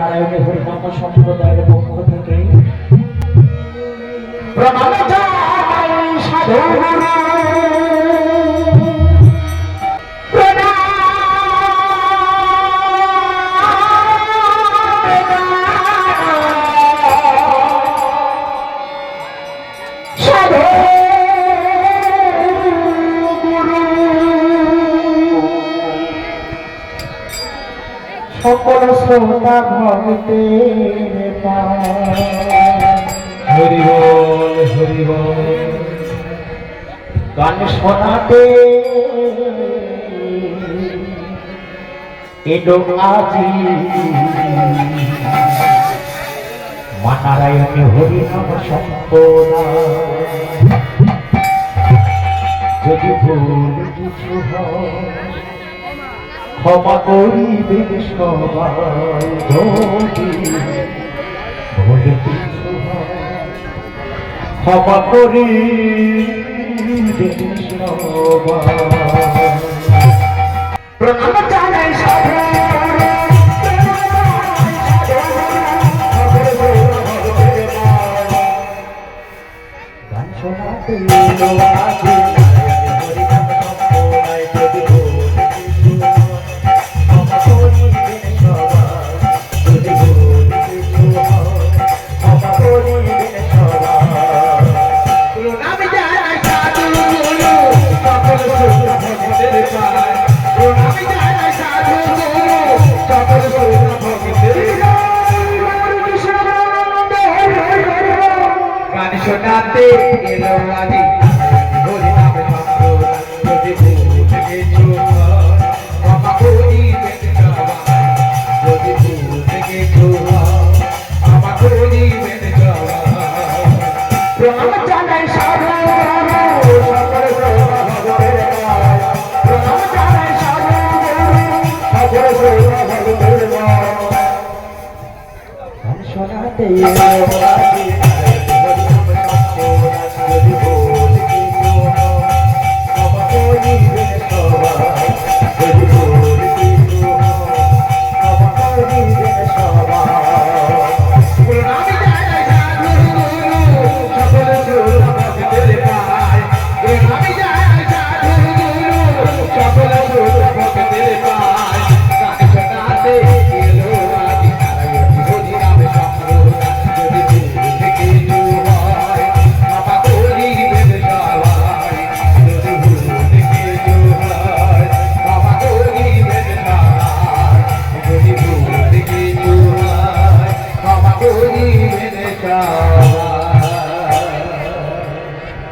নারায়ণের হরিনাম সম্প্রদায়ের পক্ষ থেকে। প্রণাম সাধু শোনাতে এলো আজি। মানারায়ণে হরিনাম সম্পদা। যদি ভুল কিছু ক্ষমা করিবে সবাই। যদি ভুল কিছু ক্ষমা করি। প্রণাম জানাই গান শোনাতে I'm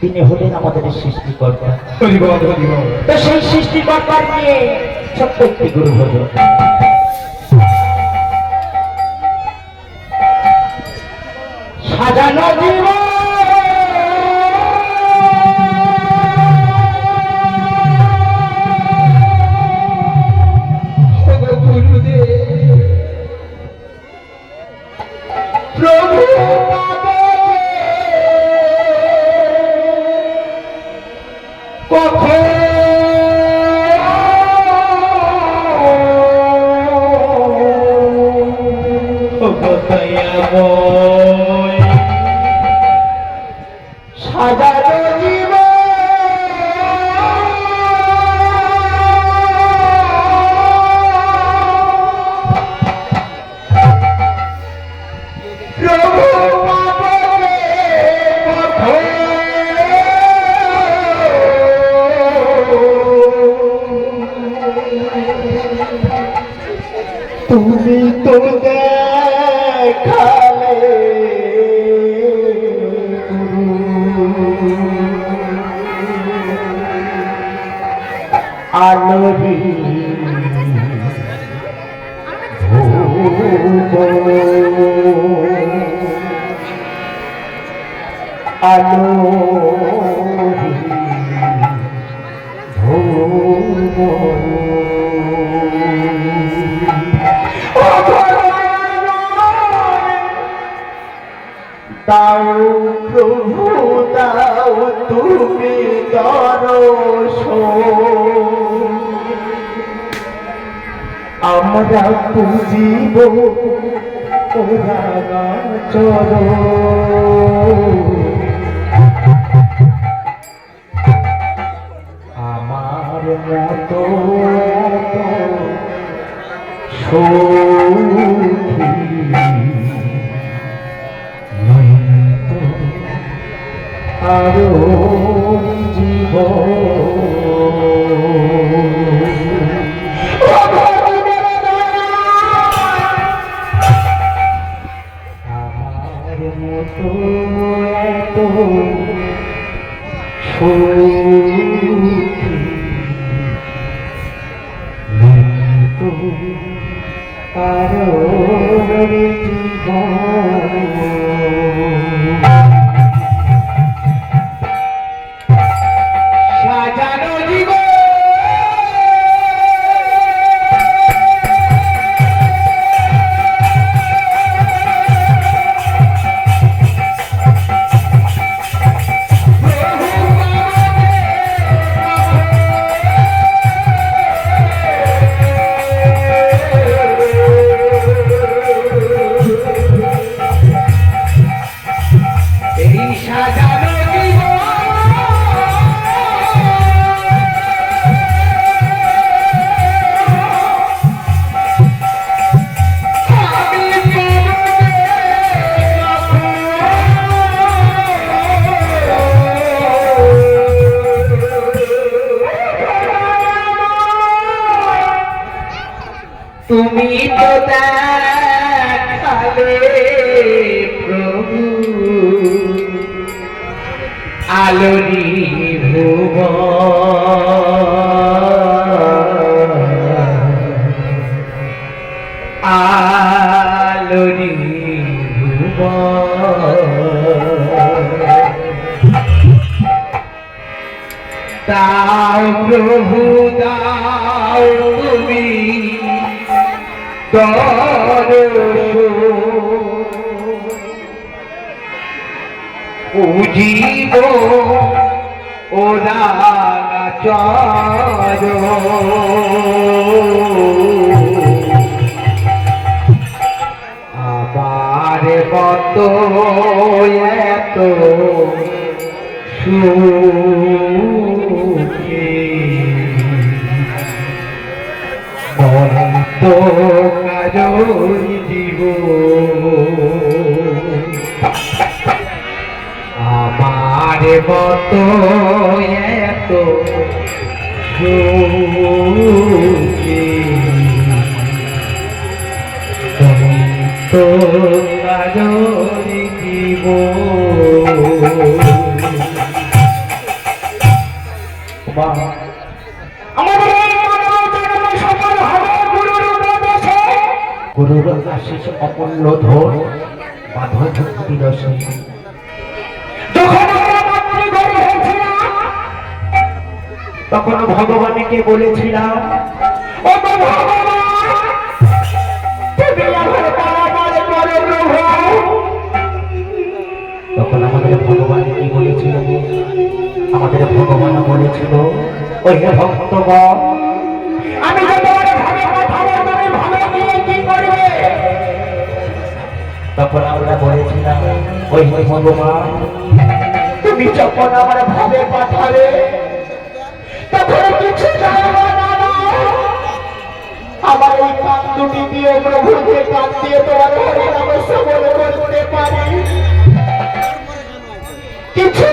তিনি হলেন আমাদের সৃষ্টিকর্তা। তো সেই সৃষ্টিকর্তার নিয়ে সত্যি গুরু ভজন সাজানো জীবন pode দাও প্রভু দাও তুমি দর্শন আমরা পুজিব চর তুমি তো দেখালে প্রভু। আলোরি ভুব। আলোরি ভুব। দাও প্রভু দাও উজীব ওরা চর কত এত সুখী। অন্ত কাজই দিব আমার মত এত অন্ত কাজই দিব যখন আমরা মাতৃগর্ভে ছিলাম, তখন ভগবানকে বলেছিলাম তখন আমাদের ভগবান কি বলেছিল? আমাদের ভগবান বলেছিল ওই ভক্তগণ ওই ভগবান তুমি যখন আমার ভাবে পাঠাবে তখন কিছু। আমার এই কান দুটি দিয়ে প্রভুকে কান দিয়ে তোমার হরিনাম শ্রবণ করতে পারি কিছু।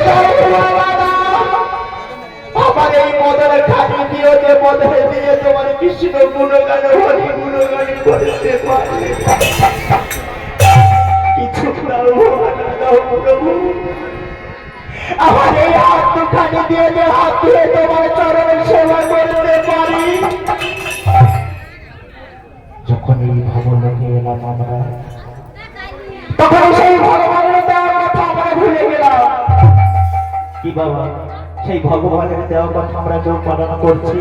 আমার এই মদন খাটি দিয়ে যে মদনে দিয়ে তোমার কৃষ্ণ গুণগান, হরি গুণগান করতে পারি আমার এই দিয়ে হাত তোমার চরণের সেবা করতে পারি। যখন এই ভবন আমরা তখন সেই ভগবানের দেওয়ার কথা আমরা ভুলে গেলাম। কি বাবা সেই ভগবানের দেওয়ার কথা আমরা পালন করছি?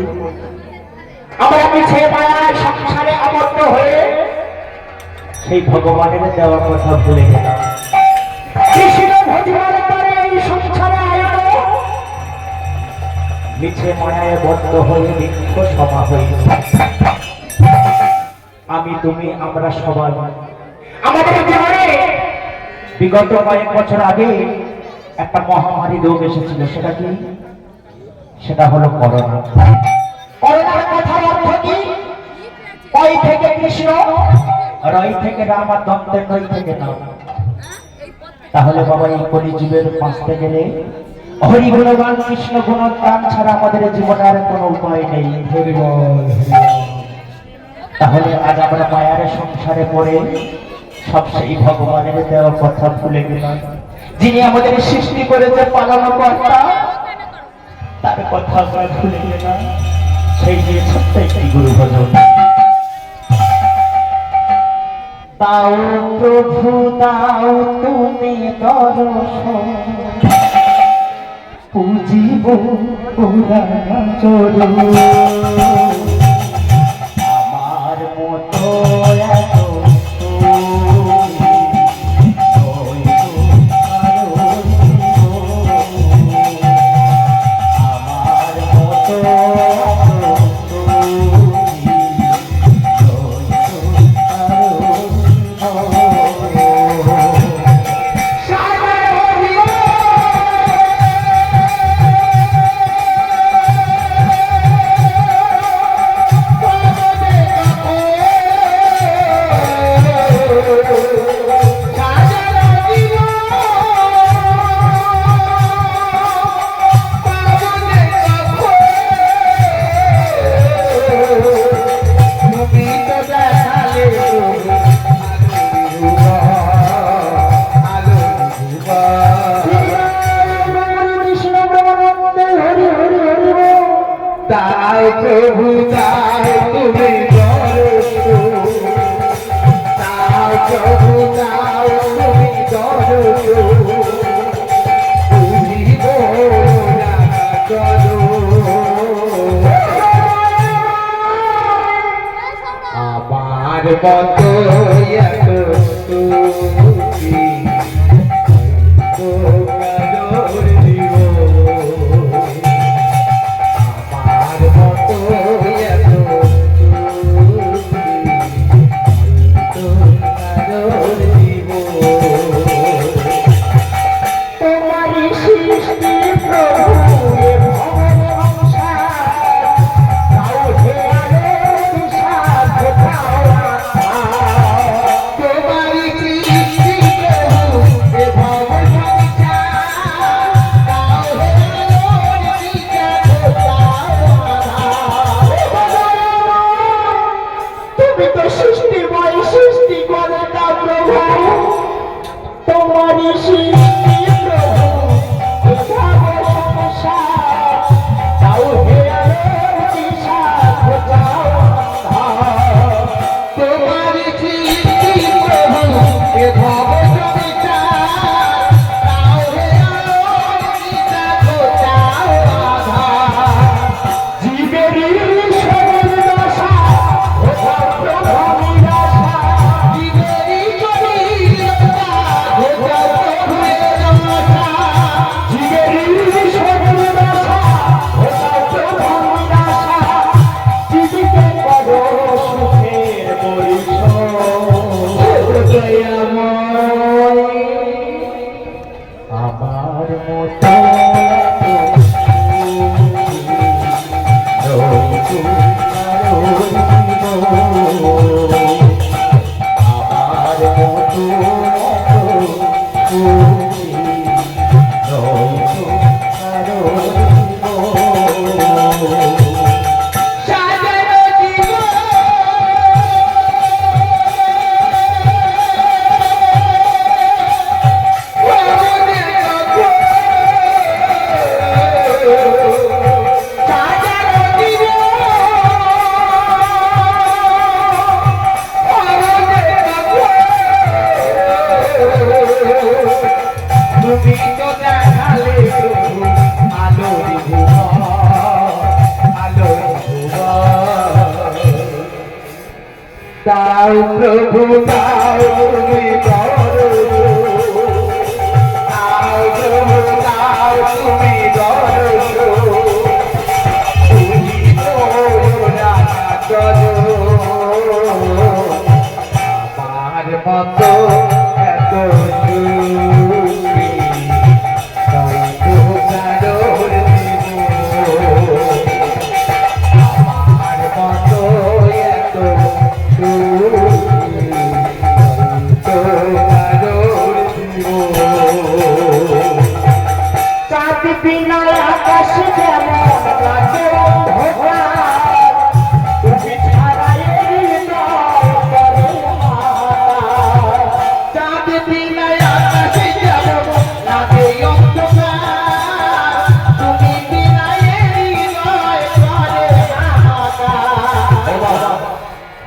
আমরা সংসারে আবদ্ধ হয়ে সেই ভগবানের দেওয়ার কথা ভুলে গেলাম। আমি, তুমি, আমরা সবাই। আমাদের বিগত কয়েক বছর আগে একটা মহামারী রোগ এসেছিল, সেটা কি? সেটা হলো করোনা। থেকে কৃষ্ণ? রই থেকে রাম আর দন্তের রই থেকে নাম। তাহলে বাবা এই কলিযুগের বাঁচতে গেলে হরি গুণগান কৃষ্ণ গুণগান ছাড়া আমাদের জীবনে আর কোনো উপায় নেই। তাহলে আজ আমরা মায়ার সংসারে পড়ে সব সেই ভগবানের দেওয়া কথা ভুলে গেলাম। যিনি আমাদের সৃষ্টি করেছে পালন কর্তা তার কথা আমরা ভুলে গেলাম। সেই যে সত্যি গুরু ভজন দাও প্রভু দাও তুমি দর্শন। পুজিব পুরাণ চরণ। আমার মতো এত মতো এত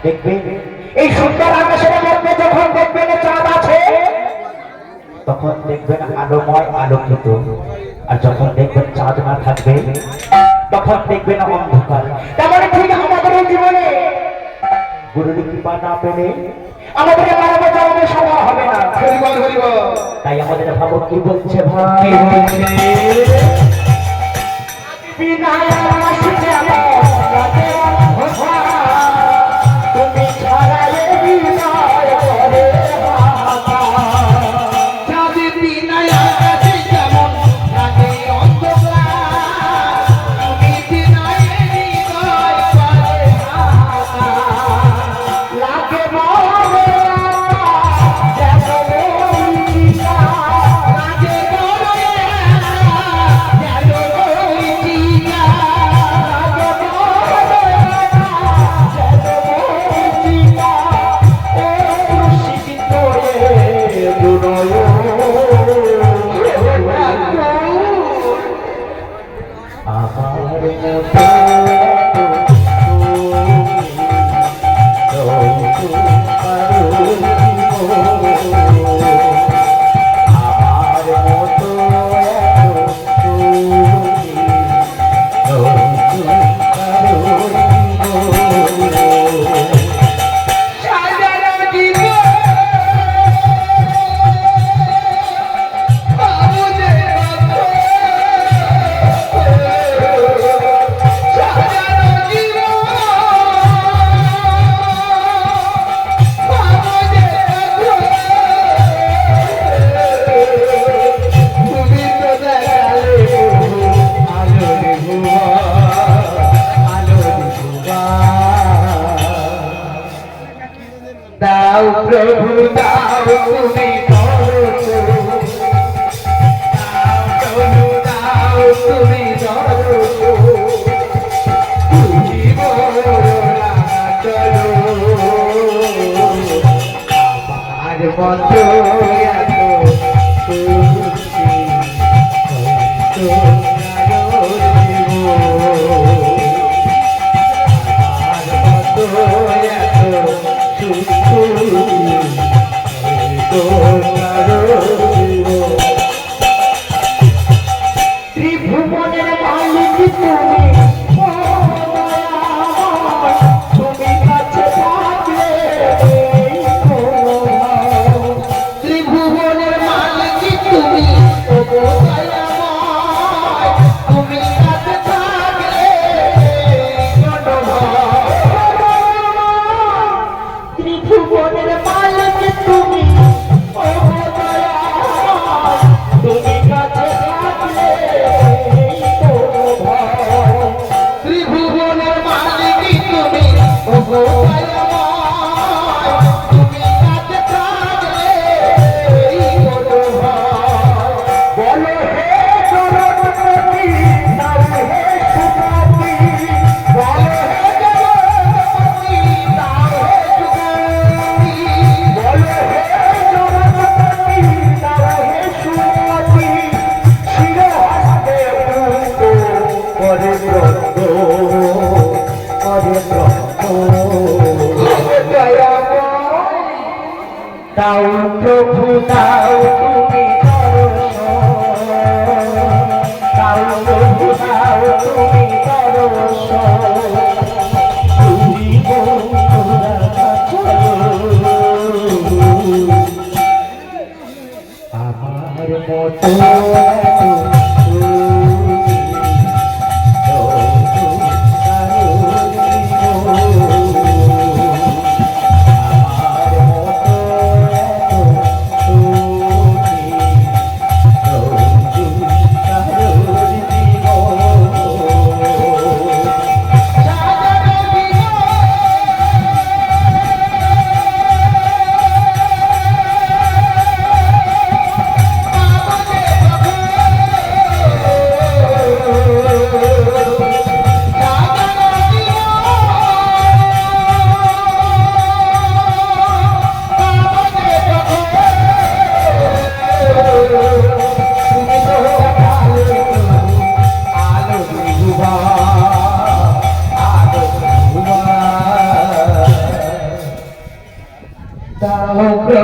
দেখবেন এই সুন্দর আকাশের মধ্যে যখন চাঁদ আছে তখন দেখবেন আলোময় আলোকিত। আর যখন দেখবেন চাঁদ না থাকবে তখন দেখবেন অন্ধকার। তারপরে ঠিক আমাদের জীবনে গুরুর কৃপা না পেলে আমাদের সময় হবে না। তাই আমাদের ভাবো কি বলছে ভাই? বিনা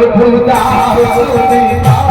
দাও